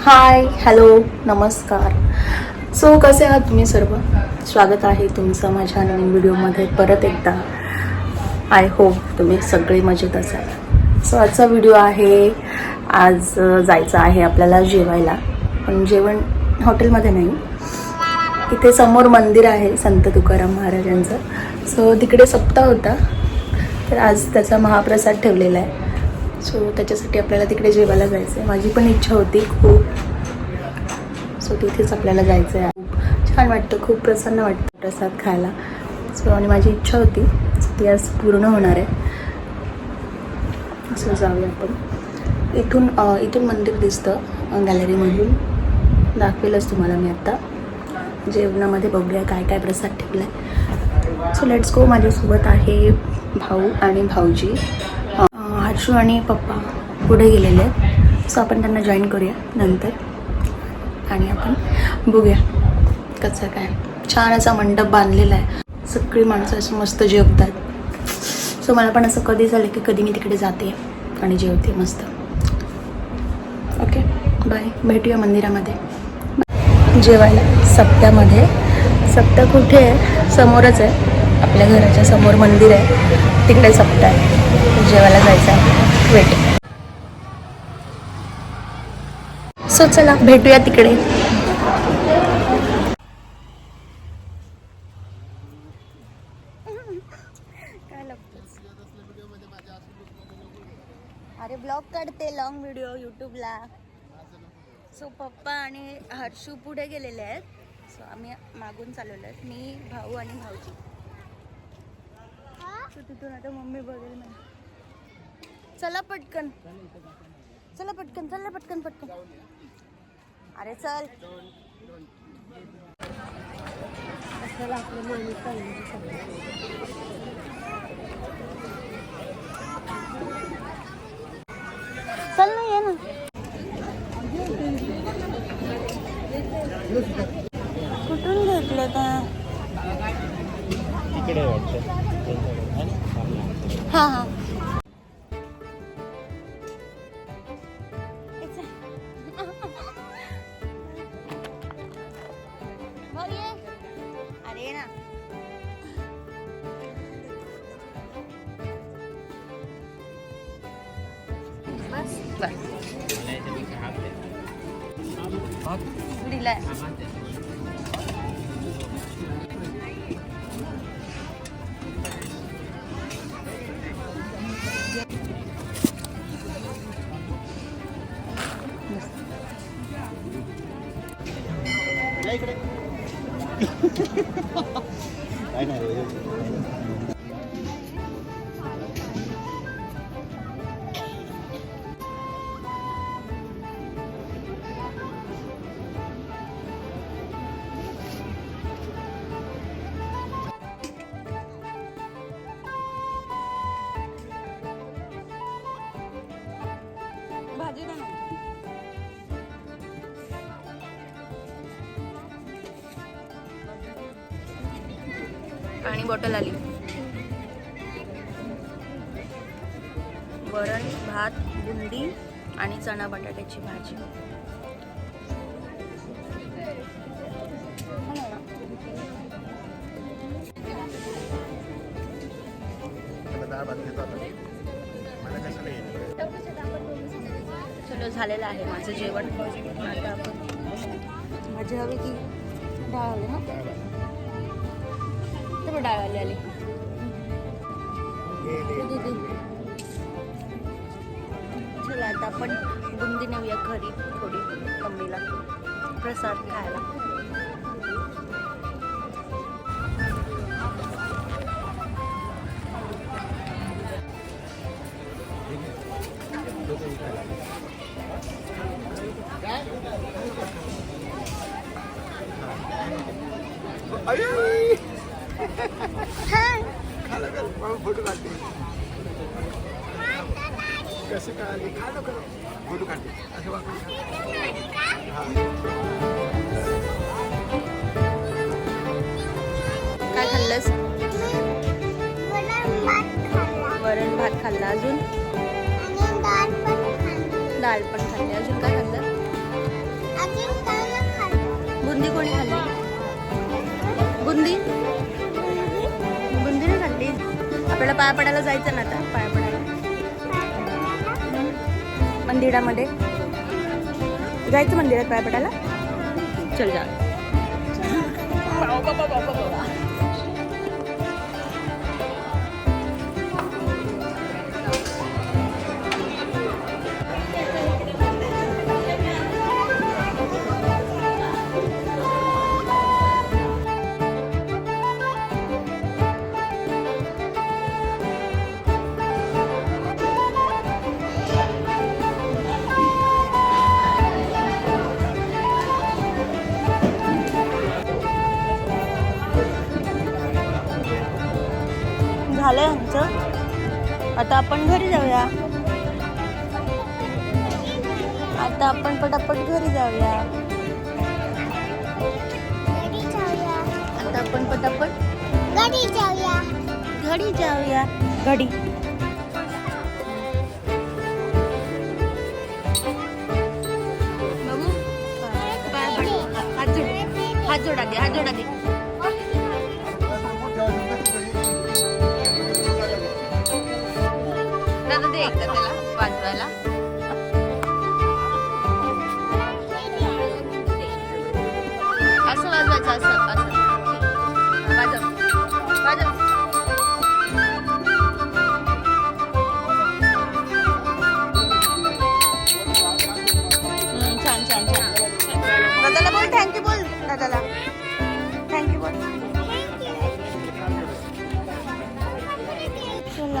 Hi hello नमस्कार. So कसे आहात तुम्ही सर्व? स्वागत आहे तुमचं माझ्या नवीन व्हिडिओमध्ये परत एकदा. आय होप तुम्ही सगळे मजेत असाल. सो आजचा व्हिडिओ आहे आज जायचं आहे आपल्याला जेवायला. पण जेवण हॉटेलमध्ये नाही. इथे समोर मंदिर आहे संत तुकाराम महाराजांचं. सो तिकडे सप्ताह होता. तर आज त्याचा महाप्रसाद ठेवलेला आहे. सो त्याच्यासाठी आपल्याला तिकडे जेवायला जायचं आहे माझी पण इच्छा होती खूप. सो तिथेच आपल्याला जायचं आहे खूप छान वाटतं खूप प्रसन्न वाटतं प्रसाद खायला. सो आणि माझी इच्छा होती ती आज पूर्ण होणार आहे. असं जाऊया आपण. इथून इथून मंदिर दिसतं गॅलरीमधून दाखवेलच तुम्हाला मी आत्ता जेवणामध्ये बघूया काय काय प्रसाद ठेवला आहे सो लेट्स गो माझ्यासोबत आहे भाऊ आणि भाऊजी. अक्षू आणि पप्पा पुढे गेलेले आहेत. सो आपण त्यांना जॉईन करूया नंतर. आणि आपण बघूया कसं काय. छान असा मंडप बांधलेला आहे. सगळी माणसं असं मस्त जेवतात. सो मला पण असं कधी झालं की कधी मी तिकडे जाते आणि जेवते मस्त. ओके बाय भेटूया मंदिरामध्ये. जेवायला सप्त्यामध्ये सप्त्या कुठे आहे? समोरच आहे. आपल्या घराच्या समोर मंदिर आहे. तिकडे सप्त्या आहे. जेवायला जायचं आहे. वेट सो चला भेटूया तिकडे. अरे ब्लॉग काढते लॉंग व्हिडिओ यूट्यूबला सो पप्पा आणि हर्षू पुढे गेलेले आहेत. सो आम्ही मागून चालवलो आहेत. मी भाऊ आणि भाऊजी. सो तिथून आता मम्मी बघेल ना चला पटकन. चला पटकन चला पटकन पटकन. अरे चल. चल ना ये ना. कुठून घेतले का हा हा. lepas buat. Boleh lah. भाजी पाणी बॉटल आली. वरण भात बुंदी आणि चणा बटाट्याची भाजी. डाळ भात घेतो झालेलं आहे माझं जेवण. आता आपण भाजी हवी की डाळ आली ना ते पण डाळ आली आली. चला आता आपण बुंदी नेऊया घरी थोडी मम्मीला. प्रसाद खायला. फोटो काढते कसं काय फोटो काढते असं. काय खाल्लंस? वरण भात खाल्ला अजून? डाळ पण खाल्ली. अजून काय खाल्लं? पाया पडायला जायचं ना आता? पाया पडायला मंदिरामध्ये. जायचं मंदिरात पाया पडायला चल. जा झालंय आमचं. आता आपण घरी जाऊया. आता आपण पटापट घरी जाऊया. आता आपण पटापट घरी जाऊया. घरी जाऊया. घडी हात जोडा दे हात जोडा दे.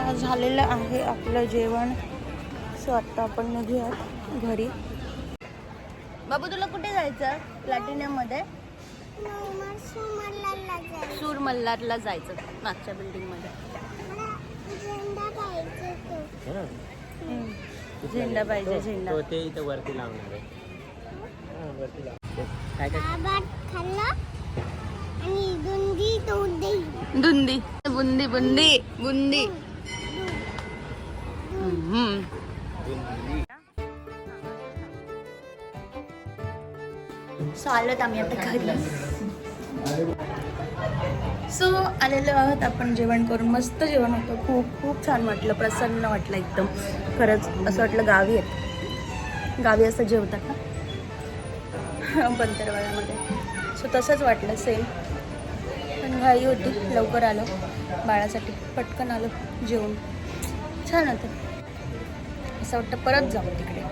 चला झालेलं आहे आपलं जेवण. सो आता आपण निघूयात घरी. बाबू तुला कुठे जायचं? प्लॅटिनियममध्ये सूर मल्हारला जायचं. मागच्या बिल्डिंगमध्ये झेंडा पाहिजे झेंडा. तो ते इथं वरती लावणार आहे. हा, काय काय? बुंदी बुंदी बुंदी. सो आलोत आम्ही आता घरी. सो आलेलो आहोत आपण जेवण करून. मस्त जेवण होतं. खूप खूप छान वाटलं. प्रसन्न वाटलं एकदम. खरंच असं वाटलं गावी आहेत. गावी असं जेवतात ना? बंतरवाड्यामध्ये सो तसंच वाटलं सेम पण घाई होती. लवकर आलो. बाळासाठी पटकन आलो जेवून. छान होतं. असं वाटतं परत जाऊ तिकडे.